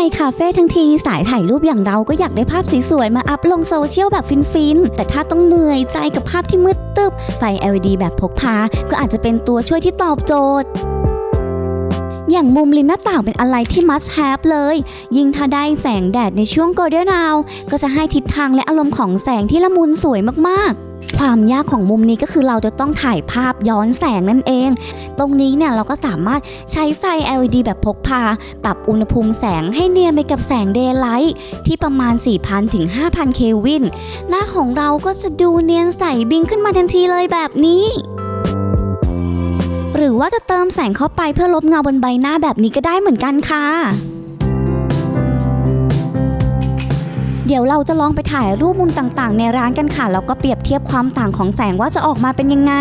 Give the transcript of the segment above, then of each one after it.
ไปคาเฟ่ทั้งทีสายถ่ายรูปอย่างเราก็อยากได้ภาพสวยๆมาอัพลงโซเชียลแบบฟินๆ แต่ถ้าต้องเหนื่อยใจกับภาพที่มืดตึบไฟ LED แบบพกพา ก็อาจจะเป็นตัวช่วยที่ตอบโจทย์อย่างมุมริมหน้าต่างเป็นอะไรที่ must have เลย ยิ่งถ้าได้แสงแดดในช่วง golden hour ก็จะให้ทิศทางและอารมณ์ของแสงที่ละมุนสวยมากๆ ความยากของมุมนี้ก็คือเราจะต้องถ่ายภาพย้อนแสงนั่นเอง ตรงนี้เนี่ยเราก็สามารถใช้ไฟ LED แบบพกพา ปรับอุณหภูมิแสงให้เนียนไปกับแสง daylight ที่ประมาณ 4,000 ถึง 5,000 เคลวิน หน้าของเราก็จะดูเนียนใสบิงขึ้นมาทันทีเลยแบบนี้หรือว่าจะเติมแสงเข้าไปเพื่อลบเงาบนใบหน้าแบบนี้ก็ได้เหมือนกันค่ะ เดี๋ยวเราจะลองไปถ่ายรูปมุมต่างๆ ในร้านกันค่ะ แล้วก็เปรียบเทียบความต่างของแสงว่าจะออกมาเป็นยังไง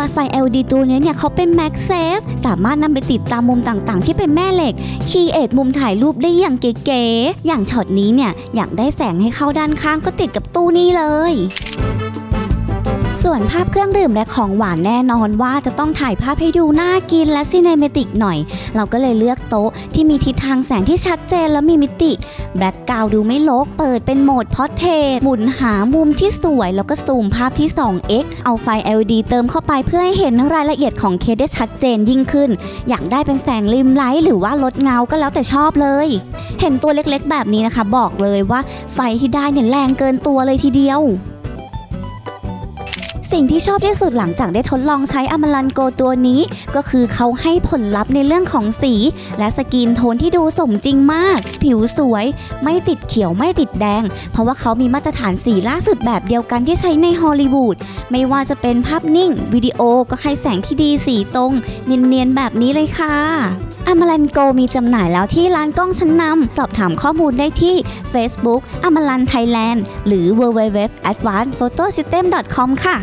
เจ้าตัวไฟ LED ตัวนี้เนี่ยเขาเป็น MagSafe สามารถนำไปติดตามมุมต่างๆ ที่เป็นแม่เหล็กคีเอทมุมถ่ายรูปได้อย่างเก๋ๆอย่างช็อตนี้เนี่ยอยากได้แสงให้เข้าด้านข้างก็ติดกับตู้นี้เลย ส่วนภาพเครื่องดื่มและของหวานแน่นอนว่าจะต้องถ่ายภาพให้ดูน่ากินและซีเนเมติกหน่อย เราก็เลยเลือกโต๊ะที่มีทิศทางแสงที่ชัดเจนและมีมิติแบล็กกราวดูไม่ลกเปิดเป็นโหมดพอเทหมุนหามุมที่สวย แล้วก็ซูมภาพที่ 2x เอาไฟ LED เติมเข้าไปเพื่อให้เห็นรายละเอียดของเคสได้ชัดเจนยิ่งขึ้น อยากได้เป็นแสงริมไลท์หรือว่าลดเงาก็แล้วแต่ชอบเลย เห็นตัวเล็กๆ แบบนี้นะคะ บอกเลยว่าไฟที่ได้เนี่ยแรงเกินตัวเลยทีเดียว สิ่งที่ชอบที่สุดหลังจากได้ทดลองใช้อมรันโกตัวนี้ ก็คือเขาให้ผลลัพธ์ในเรื่องของสี และสกินโทนที่ดูสมจริงมาก ผิวสวย ไม่ติดเขียวไม่ติดแดง เพราะว่าเขามีมาตรฐานสีล่าสุดแบบเดียวกันที่ใช้ในฮอลลีวูดไม่ว่าจะเป็นภาพนิ่ง วิดีโอก็ให้แสงที่ดีสีตรง เนียนๆแบบนี้เลยค่ะ อมรันโกมีจำหน่ายแล้วที่ร้านกล้องชั้นนำสอบถามข้อมูลได้ที่ Facebook อมรันไทยแลนด์หรือ www.advancedphotosystem.com ค่ะ